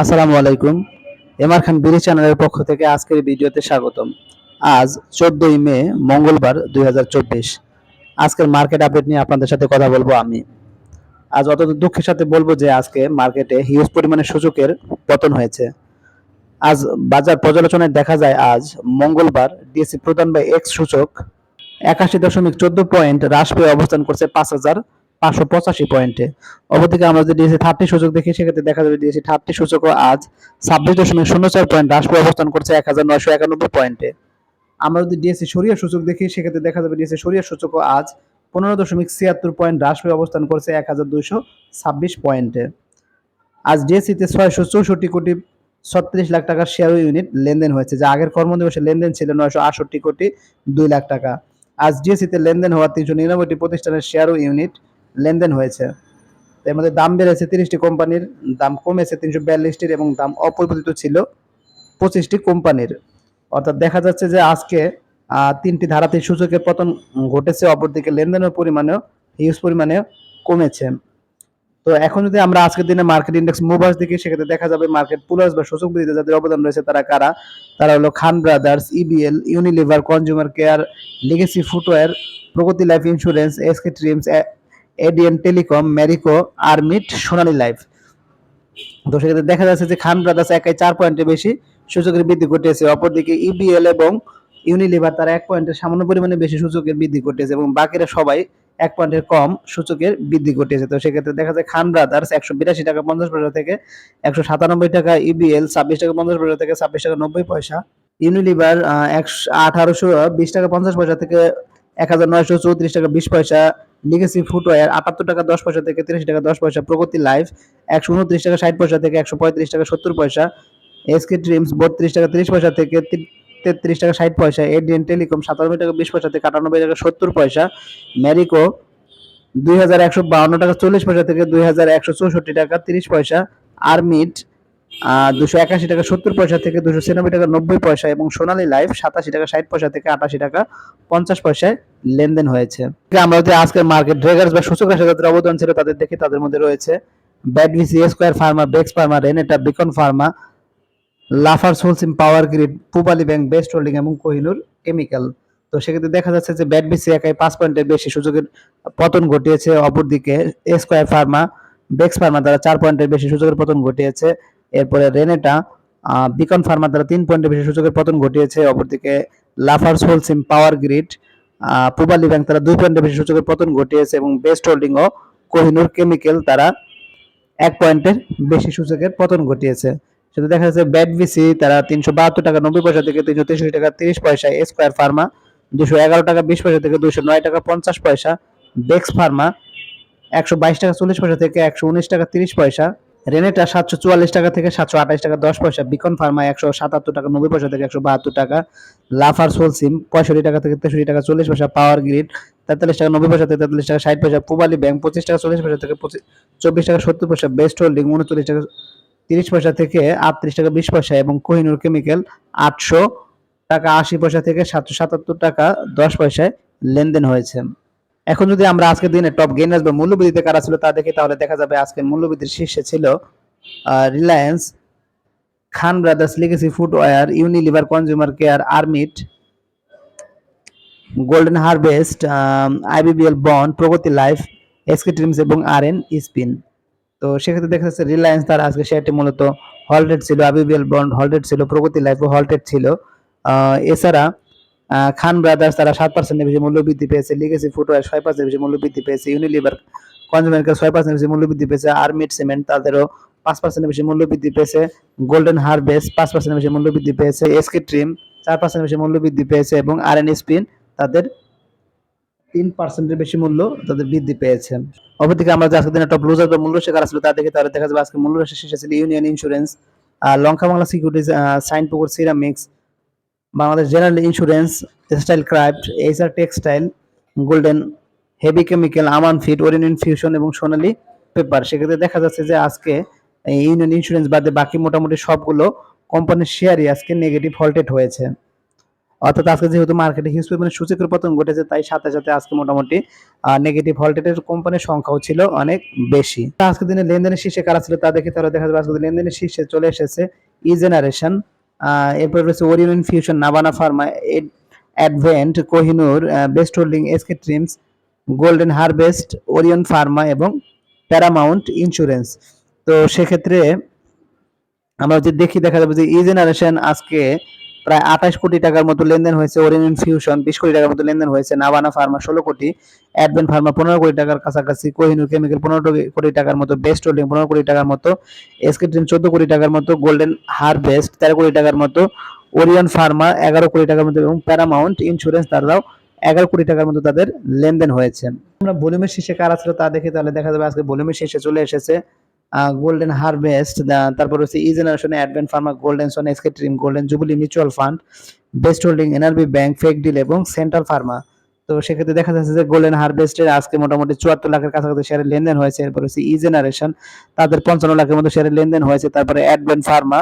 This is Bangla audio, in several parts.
আসসালামু আলাইকুম। এমআর খান বিডি চ্যানেলের পক্ষ থেকে আজকের ভিডিওতে স্বাগতম। আজ চোদ্দই মে, মঙ্গলবার দুই হাজার চব্বিশ। আজকের মার্কেট আপডেট নিয়ে আপনাদের সাথে কথা বলব আমি। আজ অত দুঃখের সাথে বলব যে আজকে মার্কেটে হিউজ পরিমাণে সূচকের পতন হয়েছে। আজ বাজার পর্যালোচনায় দেখা যায়, আজ মঙ্গলবার ডিএসসি প্রধান বা এক্স সূচক একাশি দশমিক চোদ্দ পয়েন্ট হ্রাস পেয়ে অবস্থান করছে পাঁচ হাজার পাঁচশো পঁচাশি পয়েন্টে। অপরদিকে আমরা যদি ডিএসসি থার্টি সূচক দেখি, সেক্ষেত্রে দেখা যাবে ডিএসসি থার্টি সূচকও আজ ছাব্বিশ দশমিক শূন্য চার পয়েন্ট হ্রাস পেয়ে অবস্থান করছে এক হাজার নয়শো একানব্বই পয়েন্টে। আমরা যদি ডিএসসি সরিয়া সূচক দেখি, সেক্ষেত্রে দেখা যাবে ডিএসসি সরিয়া সূচকও আজ পনেরো দশমিক ছিয়াত্তর পয়েন্ট হ্রাস পেয়ে অবস্থান করছে এক হাজার দুইশো ছাব্বিশ পয়েন্টে। আজ ডিএসসিতে ছয়শো চৌষট্টি কোটি ছত্রিশ লাখ টাকার শেয়ার ইউনিট লেনদেন হয়েছে, যা আগের কর্মদিবসে লেনদেন ছিল নয়শো আটষট্টি কোটি দুই লাখ টাকা। আজ ডিএসসিতে লেনদেন হওয়া তিনশো নিরানব্বইটি প্রতিষ্ঠানের শেয়ার ইউনিট লেনদেন হয়েছে। এর মধ্যে দাম বেড়েছে তিরিশটি কোম্পানির, দাম কমেছে তিনশো বিয়াল্লিশটির এবং দাম অপরিবর্তিত ছিল পঁচিশটি কোম্পানির। অর্থাৎ দেখা যাচ্ছে যে আজকে তিনটি ধারাতে সূচকের পতন ঘটেছে, অপরদিকে লেনদেনের পরিমাণেও হিউজ পরিমাণে কমেছে। তো এখন যদি আমরা আজকের দিনে মার্কেট ইন্ডেক্স মুভার্স দেখি, সেক্ষেত্রে দেখা যাবে মার্কেট পুলার্স বা সূচক বৃদ্ধিতে যাদের অবদান রয়েছে, তারা কারা? তারা হলো Khan brothers EBL Unilever consumer care legacy footwear Pragati life insurance SK trims ADN telecom Marico Aramit Sonali life তো সেক্ষেত্রে দেখা যাচ্ছে যে খান ব্রাদার্স একাই চার পয়েন্টের বেশি সূচকের বৃদ্ধি ঘটেছে। অপরদিকে ইবিএল এবং ইউনিলিভার তারা এক পয়েন্টের সামান্য পরিমাণে বেশি সূচকের বৃদ্ধি ঘটেছে এবং বাকিরা সবাই এক পয়েন্টের কম সূচকের বৃদ্ধি ঘটেছে। তো সেক্ষেত্রে দেখা যায় খান ব্রাদার্স একশো বিরাশি টাকা পঞ্চাশ পয়সা থেকে একশো সাতানব্বই টাকা ইবিএল ছাব্বিশ টাকা পঞ্চাশ পয়সা থেকে ছাব্বিশ টাকা নব্বই পয়সা। ইউনিলিভার একশো আঠারোশো বিশ টাকা পঞ্চাশ পয়সা থেকে এক হাজার নয়শো চৌত্রিশ টাকা বিশ পয়সা লিগেসি ফুটওয়্যার আটাত্তর টাকা দশ পয়সা থেকে তিরিশ টাকা দশ পয়সা প্রগতি লাইফ একশো উনত্রিশ টাকা ষাট পয়সা থেকে একশো পঁয়ত্রিশ টাকা সত্তর পয়সা এসকে ড্রিমস বত্রিশ টাকা তিরিশ পয়সা থেকে তেত্রিশ টাকা ষাট পয়সা এডিএন টেলিকম সাতানব্বই টাকা বিশ পয়সা থেকে আটানব্বই টাকা সত্তর পয়সা ম্যারিকো দুই হাজার একশো বাউন্ন টাকা চল্লিশ পয়সা থেকে দুই হাজার একশো চৌষট্টি টাকা তিরিশ পয়সা আরমিট দুশো একাশি টাকা সত্তর পয়সা থেকে দুশো ছিয়ানব্বই টাকা নব্বই পয়সা এবং সোনালী লাইফ সাতাশি টাকা, ষাট পয়সা থেকে আটাশি টাকা, পঞ্চাশ পয়সায় লেনদেন হয়েছে। আমরা যদি আজকের মার্কেট ড্রেগার্স বা সূচক রাশি যাদের অবদান ছিল তাদের দেখি, তাদের মধ্যে রয়েছে ব্যাডভিসি square Pharma বেক্স pharma Renata beacon pharma Lafarge Holcim power grid Pubali bank best holding এবং কোহিনুর কেমিক্যাল তো সেক্ষেত্রে দেখা যাচ্ছে যে ব্যাডভিসি একাই পাঁচ পয়েন্টের বেশি সূচকের পতন ঘটিয়েছে। অপরদিকে স্কোয়ার ফার্মা বেক্স ফার্মা দ্বারা চার পয়েন্টের বেশি সূচকের পতন ঘটিয়েছে। এরপরে রেনেটা বিকন ফার্মা দ্বারা তিন পয়েন্টের বেশি সূচকের পতন ঘটিয়েছে, অপরদিকে Lafarge Holcim Power Grid Pubali bank তারা দুই পয়েন্টের বেশি সূচকের পতন ঘটিয়েছে এবং বেস্ট হোল্ডিং ও কোহিনুর কেমিক্যাল তারা এক পয়েন্টের বেশি সূচকের পতন ঘটিয়েছে। সেটা দেখা যাচ্ছে ব্যাট ভিসি তারা তিনশো বাহাত্তর টাকা নব্বই পয়সা থেকে তিনশো তেষট্টি টাকা তিরিশ পয়সা স্কোয়ার ফার্মা, দুশো এগারো টাকা বিশ পয়সা থেকে দুশো নয় টাকা পঞ্চাশ পয়সা বেক্স ফার্মা, একশো বাইশ টাকা চল্লিশ পয়সা থেকে একশো উনিশ টাকা তিরিশ পয়সা রেনেটা সাতশো চুয়াল্লিশ টাকা থেকে সাতশো আঠাশ টাকা, দশ পয়সা। বিকন ফার্মা একশো সাতাত্তর টাকা, নব্বই পয়সা থেকে একশো বাহাত্তর টাকা। লাফার সোলসিম পঁয়ষট্টি টাকা থেকে তেষট্টি টাকা, চল্লিশ পয়সা পাওয়ার গ্রিড, তেতাল্লিশ টাকা, নব্বই পয়সা থেকে তেতাল্লিশ টাকা, ষাট পয়সা পুবালি ব্যাংক, পঁচিশ টাকা, চল্লিশ পয়সা থেকে পঁচিশ চব্বিশ টাকা, সত্তর পয়সা বেস্ট হোল্ডিং, উনচল্লিশ টাকা, তিরিশ পয়সা থেকে আটত্রিশ টাকা, বিশ পয়সা এবং কোহিনুর কেমিক্যাল আটশো টাকা, আশি পয়সা থেকে সাতশো সাতাত্তর টাকা, দশ পয়সায় লেনদেন হয়েছে। এখন যদি আমরা আজকের দিনে টপ গেইনার্স বা মূল্যবৃদ্ধিতে কারা ছিল তা দেখি, তাহলে দেখা যাবে আজকের মূল্যবৃদ্ধির শীর্ষে ছিল Reliance Khan brothers legacy footwear Unilever consumer care Aramit golden harvest IBBL bond Pragati life SK trims এবং আর এন স্পিন তো সেক্ষেত্রে দেখা যাচ্ছে রিলায়েন্স তার আজকে শেয়ারটি মূলত হলটেড ছিল আইবিবিএল বন্ড হলটেড ছিল প্রগতি লাইফও হলটেড ছিল। এছাড়া খান ব্রাদার্স তারা সাত পার্সেন্টের বেশি মূল্য বৃদ্ধি পেয়েছে লিগেসি ফুটওয়্যার ছয় পার্সেন্ট বেশি মূল্য বৃদ্ধি পেয়েছে ইউনিলিভার কনজিউমার ছয় পার্সেন্ট বেশি মূল্য বৃদ্ধি পেয়েছে আরমিট সিমেন্ট তাদেরও পাঁচ পার্সেন্টের বেশি মূল্য বৃদ্ধি পেয়েছে গোল্ডেন হারভেস্ট পাঁচ পার্সেন্টের বেশি মূল্য বৃদ্ধি পেয়েছে এসকে ট্রিম চার পার্সেন্ট বেশি মূল্য বৃদ্ধি পেয়েছে এবং আর এন স্পিন তাদের তিন পার্সেন্টের বেশি মূল্য তাদের বৃদ্ধি পেয়েছে। অপরদিকে আমরা আজকের দিনে টপ লুজার বা মূল্য শেখার ছিল তা দেখে তাহলে দেখা যাবে আজকে মূল্য শেষে ছিল union insurance Lanka Bangla securities Shinepukur ceramics Bangladesh general insurance style craft, HR textile, golden heavy chemical, Aman feed, Orion infusion এবং সোনালি পেপার। সেক্ষেত্রে দেখা যাচ্ছে যে আজকে ইউনিয়ন ইন্স্যুরেন্স বাদে বাকি মোটামুটি সবগুলো কোম্পানির শেয়ারই আজকে নেগেটিভ হল্টেড হয়েছে। অর্থাৎ আজকে যেহেতু মার্কেটে হিউজ পরিমাণে সূচকের পতন ঘটেছে, তাই সাথে সাথে আজকে মোটামুটি নেগেটিভ ভোল্টেজের কোম্পানির সংখ্যাও ছিল অনেক বেশি। আজকে দিনে লেনদেনের শীর্ষে কারা ছিল তা দেখে তাহলে দেখা যাবে। আজকে লেনদেনের শীর্ষে চলে এসেছে ই জেনারেশন এরপর রয়েছে Orion fusion Nabana pharma advent Kohinoor best holding SK trims golden harvest Orion pharma এবং প্যারামাউন্ট ইন্স্যুরেন্স তো সেক্ষেত্রে আমরা যদি দেখি, দেখা যাবে যে ই জেনারেশন আজকে প্রায় আঠাশ কোটি টাকার মতো লেনদেন হয়েছে ওরিয়ন ফিউশন বিশ কোটি টাকার মতো লেনদেন হয়েছে নাবানা ফার্মা ষোলো কোটি অ্যাডভেন্ট ফার্মা পনেরো কোটি টাকার কাছাকাছি কোহিনুর কেমিক্যাল পনেরো কোটি টাকার মতো বেস্ট হোল্ডিং পনেরো কোটি টাকার মতো এসকে ট্রিম চোদ্দ কোটি টাকার মতো গোল্ডেন হারভেস্ট তেরো কোটি টাকার মতো ওরিয়ন ফার্মা এগারো কোটি টাকার মতো এবং প্যারামাউন্ট ইন্স্যুরেন্স তারাও এগারো কোটি টাকার মতো তাদের লেনদেন হয়েছে। আমরা ভলিউমের শীর্ষে কারা ছিল তা দেখে তাহলে দেখা যাবে আজকে ভলিউমের শীর্ষে চলে এসেছে গোল্ডেন হারভেস্ট তারপর হচ্ছে E generation advent pharma golden son SK trim golden jubilee mutual fund best holding NRB bank fake ডিল এবং সেন্ট্রাল ফার্মা তো সেক্ষেত্রে দেখা যাচ্ছে যে গোল্ডেন হারভেস্টের আজকে মোটামুটি চুয়াত্তর লাখের কাছাকাছি শেয়ারের লেনদেন হয়েছে। এরপর হচ্ছে ই জেনারেশন তাদের পঞ্চান্ন লাখের মতো শেয়ারের লেনদেন হয়েছে। তারপরে অ্যাডভেন্ট ফার্মা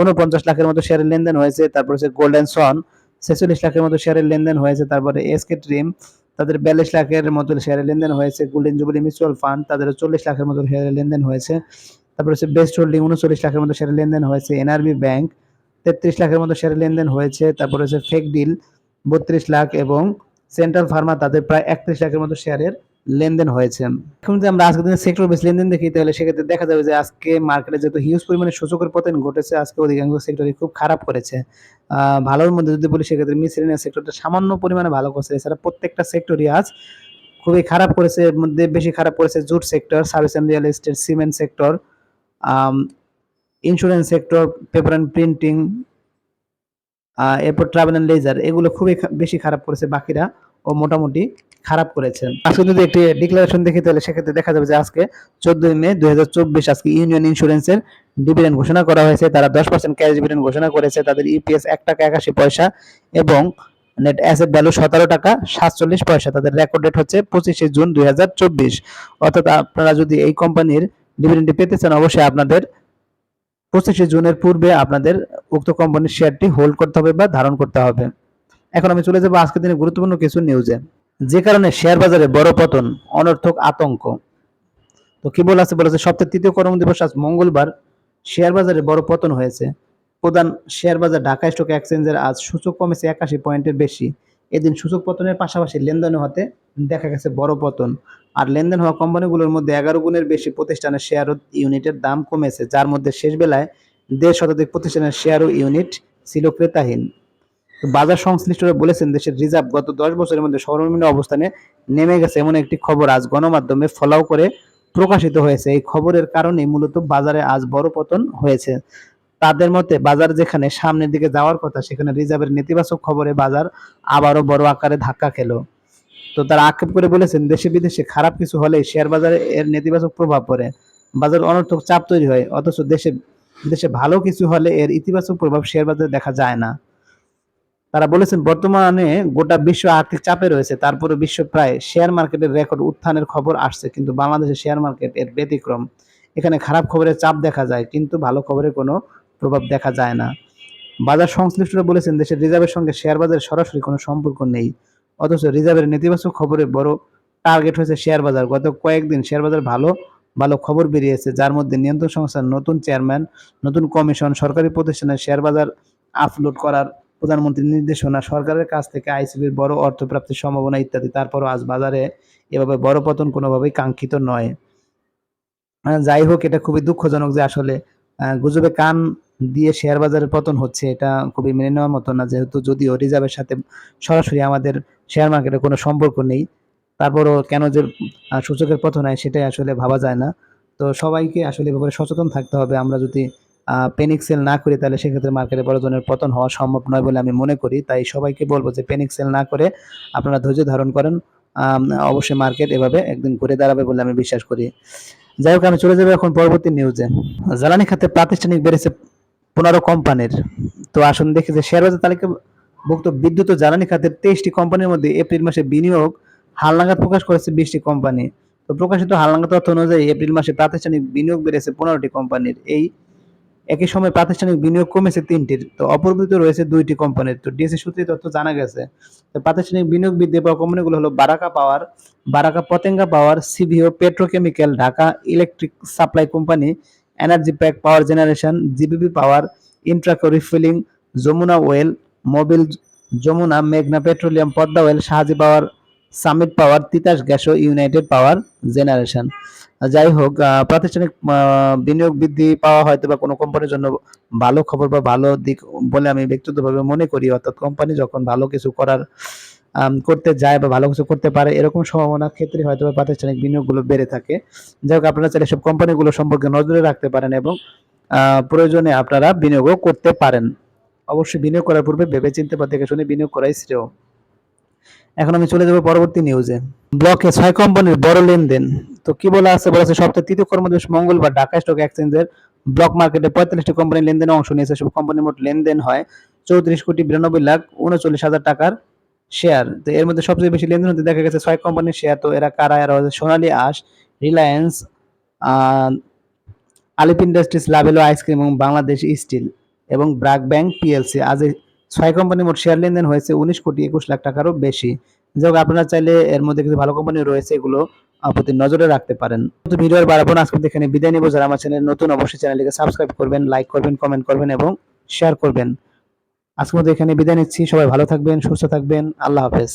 উনপঞ্চাশ লাখের মতো শেয়ারের লেনদেন হয়েছে। তারপর হচ্ছে গোল্ডেন সন ছেচল্লিশ লাখের মতো শেয়ারের লেনদেন হয়েছে। তারপরে এসকে ট্রিম তাদের বিয়াল্লিশ লাখের মতো শেয়ারের লেনদেন হয়েছে। গোল্ডেন জুবিলি মিউচুয়াল ফান্ড তাদের চল্লিশ লাখের মতো শেয়ারের লেনদেন হয়েছে। তারপর হচ্ছে বেস্ট হোল্ডিং উনচল্লিশ লাখের মতো শেয়ারের লেনদেন হয়েছে। এনআরবি ব্যাংক তেত্রিশ লাখের মতো শেয়ারের লেনদেন হয়েছে। তারপর হচ্ছে ফেক ডিল বত্রিশ লাখ এবং সেন্ট্রাল ফার্মা তাদের প্রায় একত্রিশ লাখের মতো শেয়ারের লেনদেন হয়েছে। এখন যদি আমরা আজকে দিনে সেক্টর বেস লেনদেন দেখি, তাহলে সেক্ষেত্রে দেখা যাবে যে আজকে মার্কেটে যেহেতু হিউজ পরিমাণে সূচকের পতন ঘটেছে, আজকে অধিকাংশ সেক্টরই খুব খারাপ করেছে। ভালোর মধ্যে যদি বলি, সেক্ষেত্রে মিসেলিনিয়াস সেক্টরটা সামান্য পরিমাণে ভালো করছে। এছাড়া প্রত্যেকটা সেক্টরই আজ খুবই খারাপ করেছে, এর মধ্যে বেশি খারাপ করেছে jute sector service and real estate cement sector insurance sector paper and printing এরপর ট্রাভেল অ্যান্ড লেজার এগুলো খুবই বেশি খারাপ করেছে বাকিরা। ও মোটামুটি খারাপ করেছেন। আজকে যদি একটি ডিক্লারেশন দেখি, তাহলে সেক্ষেত্রে দেখা যাবে যে আজকে চোদ্দই মে দু হাজার চব্বিশ আজকে ইউনিয়ন ইন্স্যুরেন্সের ডিভিডেন্ড ঘোষণা করা হয়েছে। তারা দশ পার্সেন্ট ক্যাশ ডিভিডেন্ড ঘোষণা করেছে। তাদের ইপিএস এক টাকা একাশি পয়সা এবং নেট অ্যাসেট ভ্যালু সতেরো টাকা সাতচল্লিশ পয়সা। তাদের রেকর্ড ডেট হচ্ছে পঁচিশে জুন দুই হাজার চব্বিশ। অর্থাৎ আপনারা যদি এই কোম্পানির ডিভিডেন্ডটি পেতে চান, অবশ্যই আপনাদের পঁচিশে জুনের পূর্বে আপনাদের উক্ত কোম্পানির শেয়ারটি হোল্ড করতে হবে বা ধারণ করতে হবে। এখন আমি চলে যাব আজকের দিনে গুরুত্বপূর্ণ কিছু নিউজে যে কারণে শেয়ার বাজারে বড় পতন, অনর্থক আতঙ্ক। তো কি বলা আছে? বলেছে সপ্তাহের তৃতীয় কর্ম দিবস আজ মঙ্গলবার। শেয়ার বাজারে বড় পতন হয়েছে। প্রধান শেয়ার বাজার ঢাকা স্টক এক্সচেঞ্জের আজ সূচক কমেছে একাশি পয়েন্টের বেশি। এদিন সূচক পতনের পাশাপাশি লেনদেন হতে দেখা গেছে বড় পতন। আর লেনদেন হওয়া কোম্পানিগুলোর মধ্যে এগারো গুণের বেশি প্রতিষ্ঠানের শেয়ার ইউনিটের দাম কমেছে, যার মধ্যে শেষ বেলায় দেড় শতাধিক প্রতিষ্ঠানের শেয়ার ইউনিট ছিল ক্রেতাহীন। বাজার সংশ্লিষ্টরা বলেছেন দেশের রিজার্ভ গত দশ বছরের মধ্যে সর্বনিম্ন অবস্থানে নেমে গেছে এমন একটি খবর আজ গণমাধ্যমে ফলাও করে প্রকাশিত হয়েছে। এই খবরের কারণে মূলত বাজারে আজ বড় পতন হয়েছে। তাদের মতে, বাজার যেখানে সামনের দিকে যাওয়ার কথা, সেখানে রিজার্ভের নেতিবাচক খবরে বাজার আবারও বড় আকারে ধাক্কা খেলো। তো তারা আক্ষেপ করে বলেছেন, দেশে বিদেশে খারাপ কিছু হলে শেয়ার বাজারে এর নেতিবাচক প্রভাব পড়ে। বাজার অনর্থক চাপ তৈরি হয়, অথচ দেশে দেশে ভালো কিছু হলে এর ইতিবাচক প্রভাব শেয়ার বাজারে দেখা যায় না। তারা বলেছেন, বর্তমানে গোটা বিশ্ব আর্থিক চাপে রয়েছে। তারপরে বিশ্ব প্রায় শেয়ার মার্কেটের রেকর্ড উত্থানের খবর আসছে, কিন্তু বাংলাদেশের শেয়ার মার্কেট এর ব্যতিক্রম। এখানে খারাপ খবরের চাপ দেখা যায়, কিন্তু ভালো খবরের কোনো প্রভাব দেখা যায় না। বাজার সংশ্লিষ্টরা বলেছেন, দেশের রিজার্ভের সঙ্গে শেয়ার বাজারের সরাসরি কোনো সম্পর্ক নেই। অথচ রিজার্ভের নেতিবাচক খবরে বড় টার্গেট হয়েছে শেয়ার বাজার। গত কয়েকদিন শেয়ার বাজার ভালো ভালো খবর বেরিয়েছে, যার মধ্যে নিয়ন্ত্রণ সংস্থার নতুন চেয়ারম্যান নতুন কমিশন সরকারি প্রতিষ্ঠানের শেয়ার বাজার আপলোড করার প্রধানমন্ত্রীর নির্দেশনা, সরকারের কাছ থেকে আইসিবির বড় অর্থ প্রাপ্তির সম্ভাবনা ইত্যাদি, তারপরও আজ বাজারে এভাবে বড় পতন কোনোভাবেই কাঙ্ক্ষিত নয়। যাই হোক, এটা খুবই দুঃখজনক যে আসলে গুজবে কান দিয়ে শেয়ার বাজারের পতন হচ্ছে, এটা খুবই মেনে নেওয়ার মতো না, যেহেতু যদিও রিজার্ভের সাথে সরাসরি আমাদের শেয়ার মার্কেটে কোনো সম্পর্ক নেই, তারপরও কেন যে সূচকের পতন হয় সেটাই আসলে ভাবা যায় না। তো সবাইকে আসলে ব্যাপারে সচেতন থাকতে হবে, আমরা যদি পেনিক সেল না করি তাহলে সেক্ষেত্রে মার্কেটে বড় ধরনের পতন হওয়া সম্ভব নয় বলে আমি মনে করি। তাই সবাইকে বলব যে পেনিক সেল না করে আপনারা ধৈর্য ধারণ করেন। অবশ্যই মার্কেট এভাবে একদিন ঘুরে দাঁড়াবে বলে আমি বিশ্বাস করি। যাই হোক, আমি চলে যাব এখন পরবর্তী নিউজে জ্বালানি খাতে প্রাতিষ্ঠানিক বেড়েছে পনেরো কোম্পানির তো আসুন দেখি যে শেয়ার বাজার তালিকাভুক্ত বিদ্যুৎ ও জ্বালানি খাতের তেইশটি কোম্পানির মধ্যে এপ্রিল মাসে বিনিয়োগ হালনাগাদ প্রকাশ করেছে বিশটি কোম্পানি তো প্রকাশিত হালনাগাদ তথ্য অনুযায়ী এপ্রিল মাসে প্রাতিষ্ঠানিক বিনিয়োগ বেড়েছে পনেরোটি কোম্পানির এই একই সময় প্রাতিষ্ঠানিক বিনিয়োগ কমেছে তিনটির। তো অপরিবর্তিত রয়েছে দুইটি কোম্পানির তো ডিএসসি সূত্রে তথ্য জানা গেছে তো প্রাতিষ্ঠানিক বিনিয়োগ বৃদ্ধি পাওয়া কোম্পানিগুলো হলো Baraka power Baraka Patenga power CVO petrochemical Dhaka electric supply company energy pack power generation GBP power Intraco refilling Jamuna oil Mobil Jamuna মেঘনা petroleum Padma oil Shahaji power Summit power, Titas gas ও ইউনাইটেড পাওয়ার জেনারেশন। যাই হোক প্রাতিষ্ঠানিক বিনিয়োগ বৃদ্ধি পাওয়া হয়তো বা কোনো কোম্পানির জন্য ভালো খবর বা ভালো দিক বলে আমি ব্যক্তিগতভাবে মনে করি। অর্থাৎ কোম্পানি যখন ভালো কিছু করার করতে যায় বা ভালো কিছু করতে পারে, এরকম সম্ভাবনার ক্ষেত্রে হয়তো বা প্রাতিষ্ঠানিক বিনিয়োগগুলো বেড়ে থাকে। যাই হোক আপনারা চাইলে সব কোম্পানিগুলো সম্পর্কে নজরে রাখতে পারেন এবং প্রয়োজনে আপনারা বিনিয়োগও করতে পারেন। অবশ্যই বিনিয়োগ করার পূর্বে ভেবে চিন্তে বা দেখে শুনে বিনিয়োগ করাই শ্রেয়। এখন আমি চলে যাব পরবর্তী নিউজে ব্লকে ছয় কোম্পানির বড় লেনদেন। তো কি বলা আছে? বলা আছে সপ্তাহের তৃতীয় কর্মদিবস মঙ্গলবার ঢাকা স্টক এক্সচেঞ্জের ব্লক মার্কেটে পঁয়তাল্লিশটি কোম্পানি লেনদেনে অংশ নিয়েছে। সব কোম্পানির মোট লেনদেন হয় চৌত্রিশ কোটি বিরানব্বই লাখ উনচল্লিশ হাজার টাকার শেয়ার তো এর মধ্যে সবচেয়ে বেশি লেনদেন হতে দেখা গেছে ছয় কোম্পানির শেয়ার তো এরা কারা? এরা Sonali Aansh, Reliance Alif industries, Lovello ice cream এবং বাংলাদেশ স্টিল এবং ব্রাক ব্যাংক পিএলসি। আজ ছয় কোম্পানি মোট শেয়ার লেনদেন হয়েছে উনিশ কোটি একুশ লাখ টাকারও বেশি। যাই হোক, আপনারা চাইলে এর মধ্যে কিছু ভালো কোম্পানি রয়েছে, এগুলো আপনি নজরে রাখতে পারেন। তো ভিডিওর বাড়াবো না আজকে এখানে বিদায় নিব। যারা আমার চ্যানেল নতুন, অবশ্যই চ্যানেলটিকে সাবস্ক্রাইব করবেন লাইক করবেন কমেন্ট করবেন এবং শেয়ার করবেন। আজকের মতো এখানে বিদায় নিচ্ছি। সবাই ভালো থাকবেন, সুস্থ থাকবেন। আল্লাহ হাফেজ।